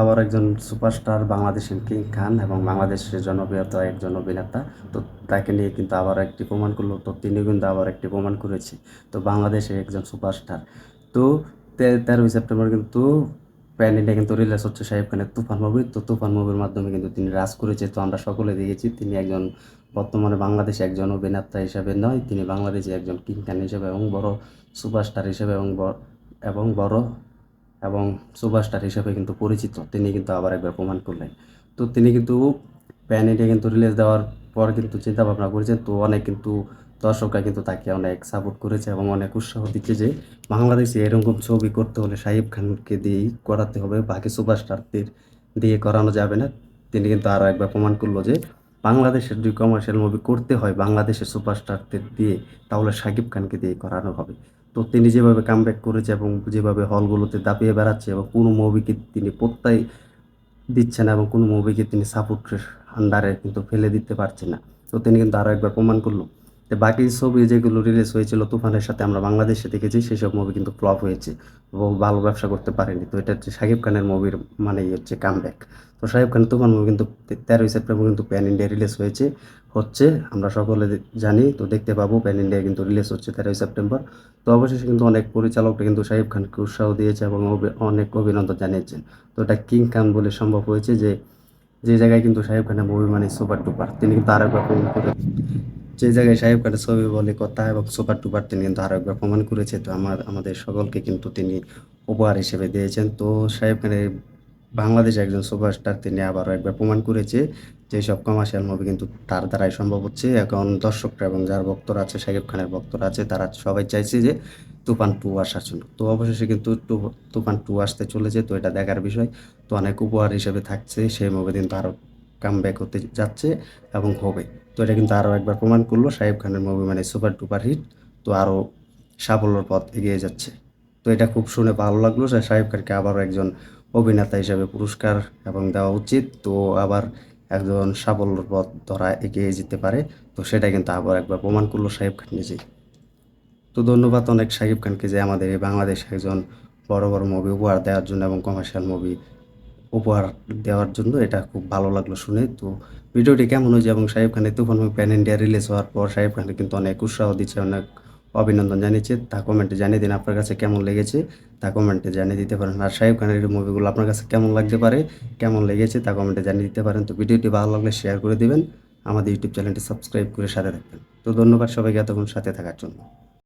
আবার একজন সুপারস্টার, বাংলাদেশের কিং খান এবং বাংলাদেশের জনপ্রিয়তা একজন অভিনেতা। তো তাকে নিয়ে কিন্তু আবার একটি প্রমাণ করল, তো তিনি কিন্তু আবার একটি প্রমাণ করেছে। তো বাংলাদেশে একজন সুপারস্টার। তো তেরোই সেপ্টেম্বর কিন্তু প্যান ইন্ডিয়া কিন্তু রিলিজ হচ্ছে শাহিব খানের তুফান মুভি। তো তুফান মুভির মাধ্যমে কিন্তু তিনি রাজ করেছে। তো আমরা সকলে দেখেছি, তিনি একজন বর্তমানে বাংলাদেশে একজন অভিনেতা হিসেবে নয়, তিনি বাংলাদেশে একজন কিং খান হিসেবে এবং বড় সুপারস্টার হিসেবে এবং এবং বড় সুপারস্টার হিসেবে কিন্তু পরিচিত। তিনি কিন্তু আবার একবার প্রমাণ করলেন। তো তিনি কিন্তু প্যান ইন্ডিয়া কিন্তু রিলিজ দেওয়ার পর কিন্তু চিন্তা ভাবনা করেছেন। তো অনেক কিন্তু দর্শকরা কিন্তু তাকে অনেক সাপোর্ট করেছে এবং অনেক উৎসাহ দিচ্ছে যে বাংলাদেশে এরকম ছবি করতে হলে শাহিব খানকে দিয়েই করাতে হবে। বাকি সুপারস্টারদের দিয়ে করানো যাবে না। তিনি কিন্তু আরও একবার প্রমাণ করল যে বাংলাদেশের যদি কমার্শিয়াল মুভি করতে হয়, বাংলাদেশের সুপারস্টারদের দিয়ে, তাহলে সাকিব খানকে দিয়ে করানো হবে। তো তিনি যেভাবে কামব্যাক করেছে এবং যেভাবে হলগুলোতে দাপিয়ে বেড়াচ্ছে এবং কোনো মুভিকে তিনি প্রত্যয় দিচ্ছে না এবং কোনো মুভিকে তিনি সাপোর্টের আন্ডারে কিন্তু ফেলে দিতে পারছে না। তো তিনি কিন্তু আরও একবার প্রমাণ করল বাকি ছবি যেগুলো রিলিজ হয়েছিল তুফানের সাথে আমরা বাংলাদেশে দেখেছি, সেসব মুভি কিন্তু ফ্লপ হয়েছে এবং ভালো ব্যবসা করতে পারেনি। তো এটা হচ্ছে শাকিব খানের মুভির মানেই হচ্ছে কামব্যাক তো শাকিব খান তুফান মুভি কিন্তু তেরোই সেপ্টেম্বর কিন্তু প্যান ইন্ডিয়া রিলিজ হয়েছে, হচ্ছে, আমরা সকলে জানি, তো দেখতে পাবো প্যান ইন্ডিয়া কিন্তু রিলিজ হচ্ছে তেরোই সেপ্টেম্বর। তো অবশেষে কিন্তু অনেক পরিচালকরা কিন্তু শাহিব খানকে উৎসাহ দিয়েছে এবং অনেক অভিনন্দন জানিয়েছেন। তো এটা কিং খান বলে সম্ভব হয়েছে যে যে জায়গায় কিন্তু শাহিব খানের মুভি মানে সুপার টুপার তিনি কিন্তু আরও একবার করে যে জায়গায় সাহেব খানের ছবি বলে কথা এবং সুপার টুপার তিনি কিন্তু আরও একবার প্রমাণ করেছে, তো আমার, আমাদের সকলকে কিন্তু তিনি উপহার হিসেবে দিয়েছেন। তো সাহেব খানের বাংলাদেশে একজন সুপারস্টার, তিনি আবারও একবার প্রমাণ করেছে যে সব কমার্শিয়াল মুভি কিন্তু তার দ্বারাই সম্ভব হচ্ছে। এখন দর্শকরা এবং যার ভক্তরা আছে শাকিব খানের ভক্তরা আছে, তারা সবাই চাইছে যে তুফান টু আসার জন্য তো অবশেষে কিন্তু তুফান টু আসতে চলেছে, তো এটা দেখার বিষয়। তো অনেক উপহার হিসেবে থাকছে, সেই মুভি কিন্তু আরও কাম ব্যাক হতে যাচ্ছে এবং হবে। তো এটা কিন্তু আরও একবার প্রমাণ করল শাহিব খানের মুভি মানে সুপার টুপার হিট, তো আরও সাফল্যর পথ এগিয়ে যাচ্ছে। তো এটা খুব শুনে ভালো লাগল যে শাহিব খানকে আবারও একজন অভিনেতা হিসেবে পুরস্কার এবং দেওয়া উচিত। তো আবার একজন সাফল্যর পথ ধরা এগিয়ে যেতে পারে। তো সেটা কিন্তু আবার একবার প্রমাণ করল শাহিব খান নিজেই। তো ধন্যবাদ অনেক শাকিব খানকে যে আমাদের এই বাংলাদেশে একজন বড় বড় মুভি উপহার দেওয়ার জন্য এবং কমার্শিয়াল মুভি উপহার দেওয়ার জন্য এটা খুব ভালো লাগল শুনে। তো ভিডিওটি কেমন হয়েছে এবং শাহিব খানের তুফান প্যান ইন্ডিয়া রিলিজ হওয়ার পর শাহিব খানকে কিন্তু অনেক উৎসাহ দিচ্ছে, অনেক অভিনন্দন জানিয়েছে। তা কমেন্টে জানিয়ে দিন আপনার কাছে কেমন লেগেছে, তা কমেন্টে জানিয়ে দিতে পারেন। আর শাহিব খানের মুভিগুলো আপনার কাছে কেমন লাগতে পারে, কেমন লেগেছে, তা কমেন্টে জানিয়ে দিতে পারেন। তো ভিডিওটি ভালো লাগলে শেয়ার করে দিবেন। আমাদের ইউটিউব চ্যানেলটি সাবস্ক্রাইব করে সাথে থাকবেন। তো ধন্যবাদ সবাইকে এতক্ষণ সাথে থাকার জন্য।